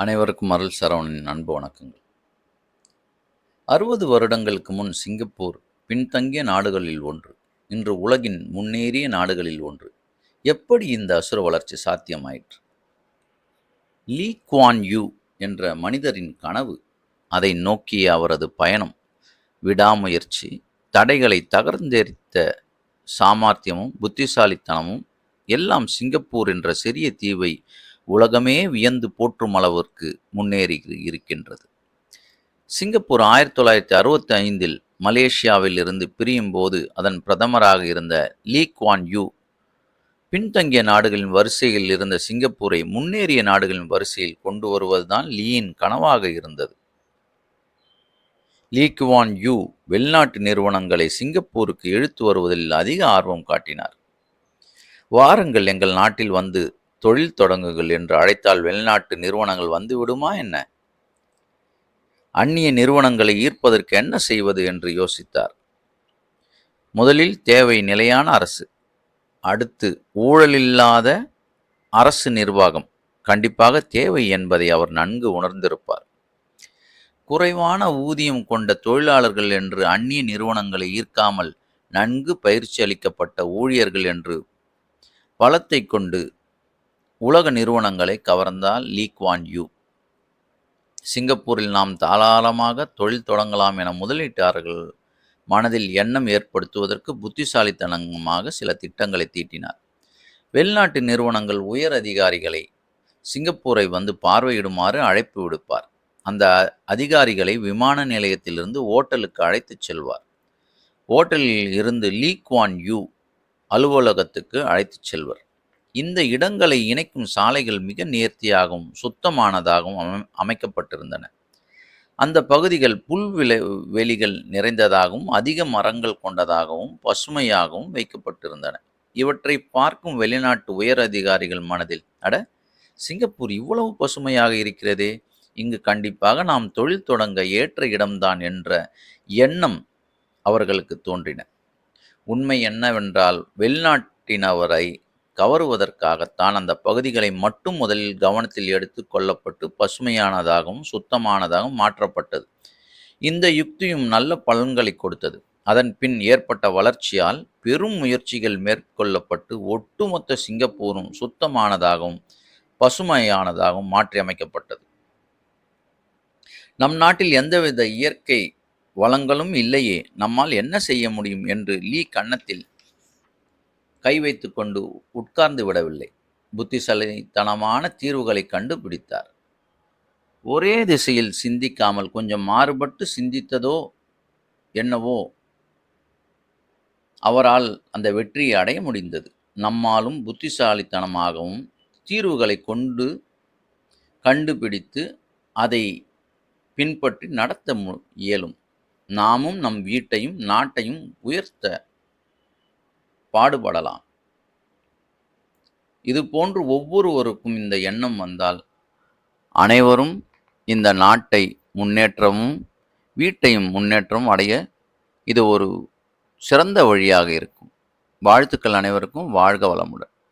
அனைவருக்கும் அருள் சரவணனின் அன்பு வணக்கங்கள். அறுபது வருடங்களுக்கு முன் சிங்கப்பூர் பின்தங்கிய நாடுகளில் ஒன்று இன்று உலகின் முன்னேறிய நாடுகளில் ஒன்று. எப்படி இந்த அசுர வளர்ச்சி சாத்தியமாயிற்று? லீ குவான் யூ என்ற மனிதரின் கனவு அதை நோக்கிய அவரது பயணம் விடாமுயற்சி தடைகளை தகர்ந்தெரித்த சாமர்த்தியமும் புத்திசாலித்தனமும் எல்லாம் சிங்கப்பூர் என்ற சிறிய தீவை உலகமே வியந்து போற்றும் அளவிற்கு முன்னேறி இருக்கின்றது. சிங்கப்பூர் ஆயிரத்தி தொள்ளாயிரத்தி அறுபத்தி ஐந்தில் மலேசியாவில் இருந்து பிரியும் போது அதன் பிரதமராக இருந்த லீ குவான் யூ பின்தங்கிய நாடுகளின் வரிசையில் இருந்த சிங்கப்பூரை முன்னேறிய நாடுகளின் வரிசையில் கொண்டு வருவதுதான் லீயின் கனவாக இருந்தது. லீ குவான் யூ வெளிநாட்டு நிறுவனங்களை சிங்கப்பூருக்கு இழுத்து வருவதில் அதிக ஆர்வம் காட்டினார். வாருங்கள் எங்கள் நாட்டில் வந்து தொழில் தொடங்குங்கள் என்று அழைத்தால் வெளிநாட்டு நிறுவனங்கள் வந்து விடுமா என்ன? அந்நிய நிறுவனங்களை ஈர்ப்பதற்கு என்ன செய்வது என்று யோசித்தார். முதலில் தேவை நிலையான அரசு அடுத்து ஊழலில்லாத அரசு நிர்வாகம். கண்டிப்பாக தேவை என்பதை அவர் நன்கு உணர்ந்திருப்பார். குறைவான ஊதியம் கொண்ட தொழிலாளர்கள் என்று அந்நிய நிறுவனங்களை ஈர்க்காமல் நன்கு பயிற்சி அளிக்கப்பட்ட ஊழியர்கள் என்று பலத்தை கொண்டு உலக நிறுவனங்களை கவர்ந்தால் லீ யூ. சிங்கப்பூரில் நாம் தாராளமாக தொழில் தொடங்கலாம் என முதலீட்டாளர்கள் மனதில் எண்ணம் ஏற்படுத்துவதற்கு புத்திசாலித்தனமாக சில திட்டங்களை தீட்டினார். வெளிநாட்டு நிறுவனங்கள் உயர் அதிகாரிகளை சிங்கப்பூரை வந்து பார்வையிடுமாறு அழைப்பு விடுப்பார். அந்த அதிகாரிகளை விமான நிலையத்திலிருந்து ஓட்டலுக்கு அழைத்துச் செல்வார். ஓட்டலில் இருந்து லீ குவான் யூ அலுவலகத்துக்கு அழைத்துச் செல்வர். இந்த இடங்களை இணைக்கும் சாலைகள் மிக நேர்த்தியாகவும் சுத்தமானதாகவும் அமைக்கப்பட்டிருந்தன. அந்த பகுதிகள் புல்விலை வெளிகள் நிறைந்ததாகவும் அதிக மரங்கள் கொண்டதாகவும் பசுமையாகவும் வைக்கப்பட்டிருந்தன. இவற்றை பார்க்கும் வெளிநாட்டு உயர் அதிகாரிகள் மனதில் அட சிங்கப்பூர் இவ்வளவு பசுமையாக இருக்கிறதே. இங்கு கண்டிப்பாக நாம் தொழில் தொடங்க ஏற்ற இடம்தான் என்ற எண்ணம் அவர்களுக்கு தோன்றின. உண்மை என்னவென்றால் வெளிநாட்டினவரை கவருவதற்காகத்தான் அந்த பகுதிகளை மட்டும் முதலில் கவனத்தில் எடுத்து கொள்ளப்பட்டு பசுமையானதாகவும் சுத்தமானதாகவும் மாற்றப்பட்டது. இந்த யுக்தியும் நல்ல பலன்களை கொடுத்தது. அதன் பின் ஏற்பட்ட வளர்ச்சியால் பெரும் முயற்சிகள் மேற்கொள்ளப்பட்டு ஒட்டுமொத்த சிங்கப்பூரும் சுத்தமானதாகவும் பசுமையானதாகவும் மாற்றியமைக்கப்பட்டது. நம் நாட்டில் எந்தவித இயற்கை வளங்களும் இல்லையே நம்மால் என்ன செய்ய முடியும் என்று லீ கன்னத்தில் கை வைத்து கொண்டு உட்கார்ந்து விடவில்லை. புத்திசாலித்தனமான தீர்வுகளை கண்டுபிடித்தார். ஒரே திசையில் சிந்திக்காமல் கொஞ்சம் மாறுபட்டு சிந்தித்ததோ என்னவோ அவரால் அந்த வெற்றியை அடைய முடிந்தது. நம்மாலும் புத்திசாலித்தனமாகவும் தீர்வுகளை கொண்டு கண்டுபிடித்து அதை பின்பற்றி நடத்த மு இயலும். நாமும் நம் வீட்டையும் நாட்டையும் உயர்த்த பாடுபடலாம். இது போன்று ஒவ்வொருவருக்கும் இந்த எண்ணம் வந்தால் அனைவரும் இந்த நாட்டை முன்னேற்றமும் வீட்டையும் முன்னேற்றமும் அடைய இது ஒரு சிறந்த வழியாக இருக்கும். வாழ்த்துக்கள் அனைவருக்கும். வாழ்க வளமுடன்.